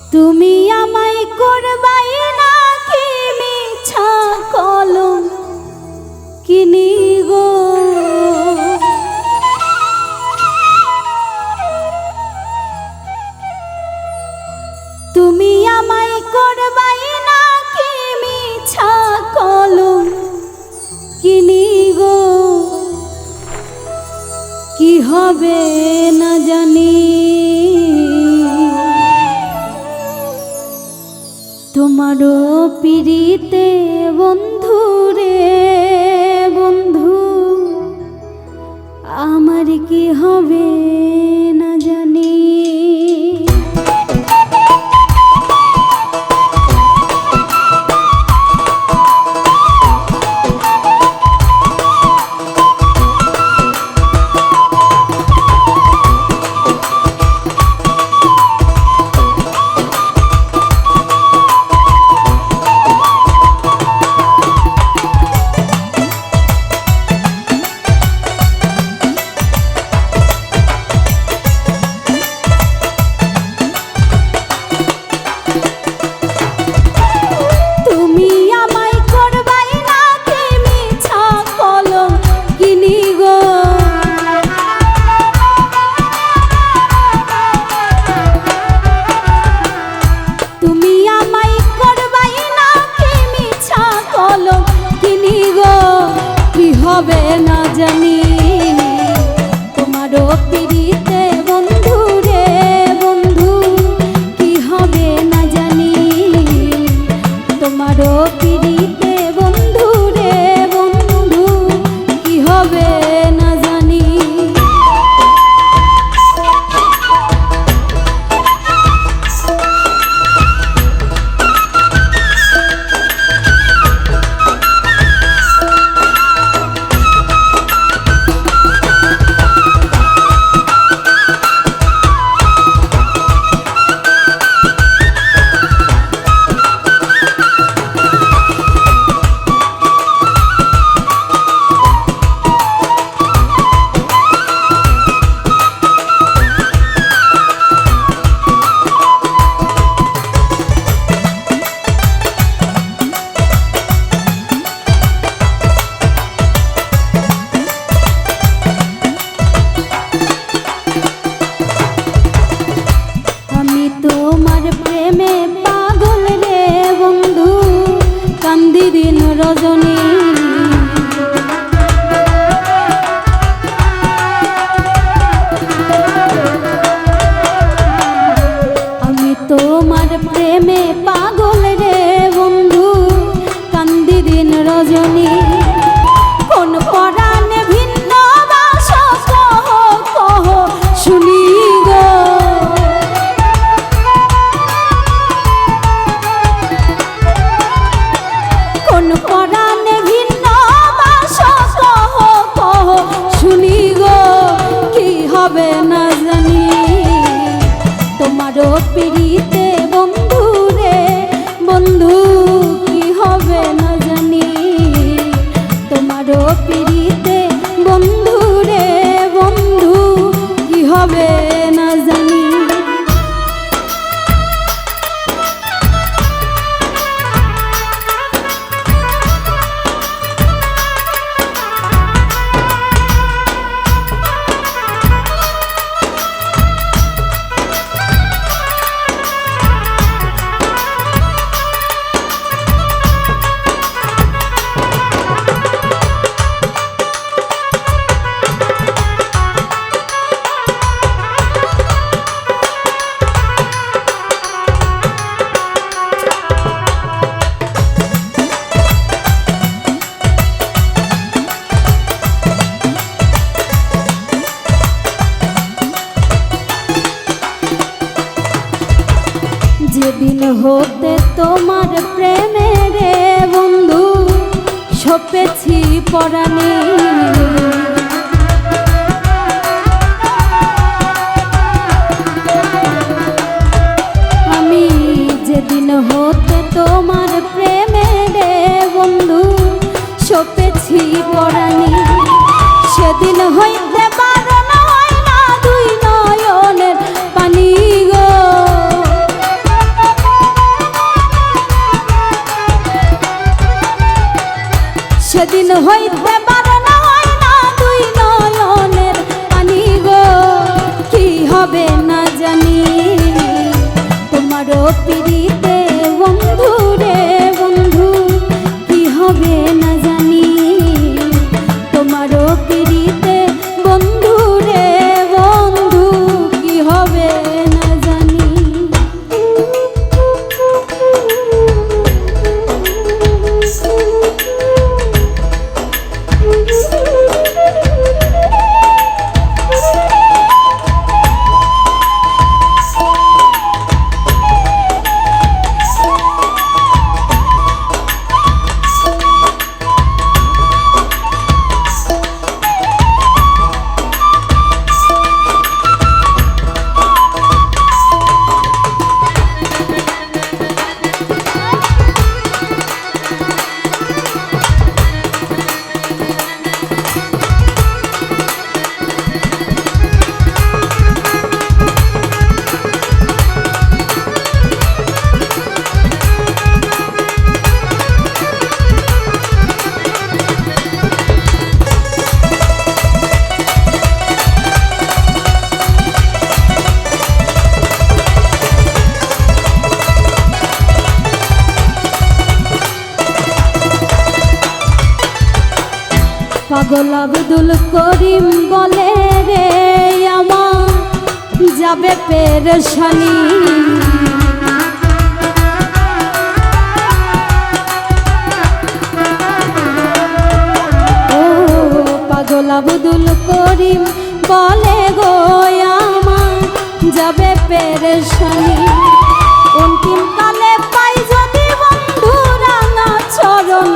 তুমি আমায় করবাই না কি মিছা কলম? কিনি গো? তুমি আমায় করবাই না কি মিছা কলম? কিনি গো? কি হবে না জানি? তোমারও পিড়িতে বন্ধুরে। হবে না জানি। তোমারও পিড়িতে পরাণে আমি যেদিন হতে তোমার প্রেমের বন্ধু সপেছি পরাণী সেদিন হয়ে হইতে পারে হয় না দুই নলনের পানি গো। কি হবে না জানি তোমারও পিড়িতে পাগল আব্দুল করিম বলে রে, আমার যাবে পেরেশানি। ও পাগল আব্দুল করিম বলে গো, আমার যাবে পেরেশানি। অন্তিম কালে পাই যদি বন্ধু রাঙা চরণ